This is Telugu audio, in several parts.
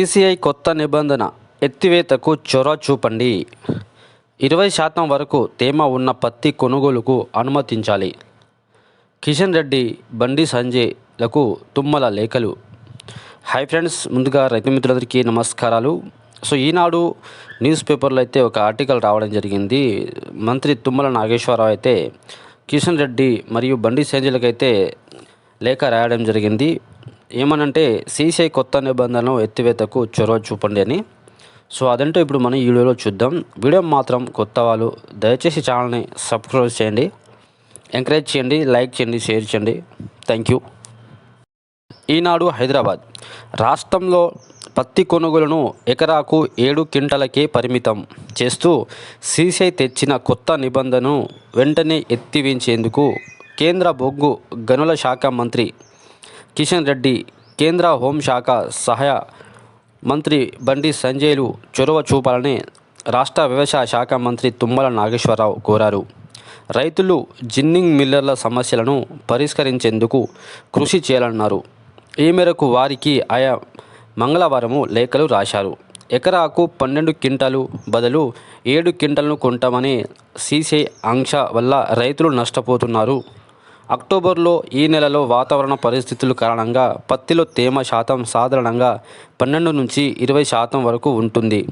ఈసీఐ కొత్త నిబంధన ఎత్తివేతకు చొరవ చూపండి. ఇరవై శాతం వరకు తేమ ఉన్న పత్తి కొనుగోలుకు అనుమతించాలి. కిషన్ రెడ్డి బండి సంజయ్లకు తుమ్మల లేఖలు. హై ఫ్రెండ్స్ ముందుగా రైతు మిత్రులందరికీ నమస్కారాలు. సో ఈనాడు న్యూస్ పేపర్లో అయితే ఒక ఆర్టికల్ రావడం జరిగింది. మంత్రి తుమ్మల నాగేశ్వరరావు అయితే కిషన్ రెడ్డి మరియు బండి సంజయ్లకైతే లేఖ రాయడం జరిగింది. ఏమనంటే సీసీఐ కొత్త నిబంధనలు ఎత్తివేతకు చొరవ చూపండి అని. సో అదంటే ఇప్పుడు మనం ఈ వీడియోలో చూద్దాం. వీడియో మాత్రం కొత్త వాళ్ళు దయచేసి ఛానల్ని సబ్స్క్రైబ్ చేయండి. ఎంకరేజ్ చేయండి లైక్ చేయండి షేర్ చేయండి. Thank you. ఈనాడు హైదరాబాద్. రాష్ట్రంలో పత్తి కొనుగోలును ఎకరాకు ఏడు క్వింటలకే పరిమితం చేస్తూ సీసీఐ తెచ్చిన కొత్త నిబంధనను వెంటనే ఎత్తివించేందుకు కేంద్ర బొగ్గు గనుల శాఖ మంత్రి కిషన్ రెడ్డి కేంద్ర హోంశాఖ సహాయ మంత్రి బండి సంజయ్లు చొరవ చూపాలని రాష్ట్ర వ్యవసాయ శాఖ మంత్రి తుమ్మల నాగేశ్వరరావు కోరారు. రైతులు జిన్నింగ్ మిల్లర్ల సమస్యలను పరిష్కరించేందుకు కృషి చేయాలన్నారు. ఈ మేరకు వారికి ఆయా మంగళవారము లేఖలు రాశారు. ఎకరాకు పన్నెండు క్వింటాలు బదులు ఏడు క్వింటలను కొంటామని సీసీ ఆంక్ష వల్ల రైతులు నష్టపోతున్నారు. అక్టోబర్లో ఈ నెలలో వాతావరణ పరిస్థితుల కారణంగా పత్తిలో తేమ శాతం సాధారణంగా పన్నెండు నుంచి ఇరవై శాతం వరకు ఉంటుంది.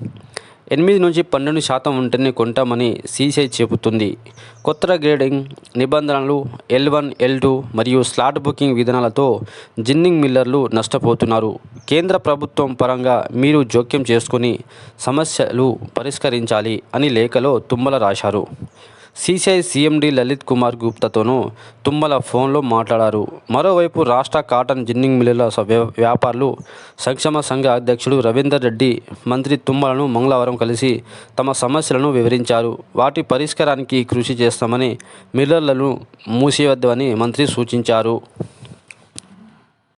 ఎనిమిది నుంచి పన్నెండు శాతం ఉంటేనే కొంటామని సీసీఐ చెబుతుంది. కొత్త గ్రేడింగ్ నిబంధనలు ఎల్ వన్ ఎల్ టూ మరియు స్లాట్ బుకింగ్ విధానాలతో జిన్నింగ్ మిల్లర్లు నష్టపోతున్నారు. కేంద్ర ప్రభుత్వం పరంగా మీరు జోక్యం చేసుకుని సమస్యలు పరిష్కరించాలి అని లేఖలో తుమ్మల రాశారు. సీసీఐ సీఎండి లలిత్ కుమార్ గుప్తాతోనూ తుమ్మల ఫోన్లో మాట్లాడారు. మరోవైపు రాష్ట్ర కాటన్ జిన్నింగ్ మిల్లుల స- వ్యాపారులు సంక్షేమ సంఘ అధ్యక్షుడు రవీందర్ రెడ్డి మంత్రి తుమ్మలను మంగళవారం కలిసి తమ సమస్యలను వివరించారు. వాటి పరిష్కారానికి కృషి చేస్తామని మిల్లర్లను మూసివద్దని మంత్రి సూచించారు.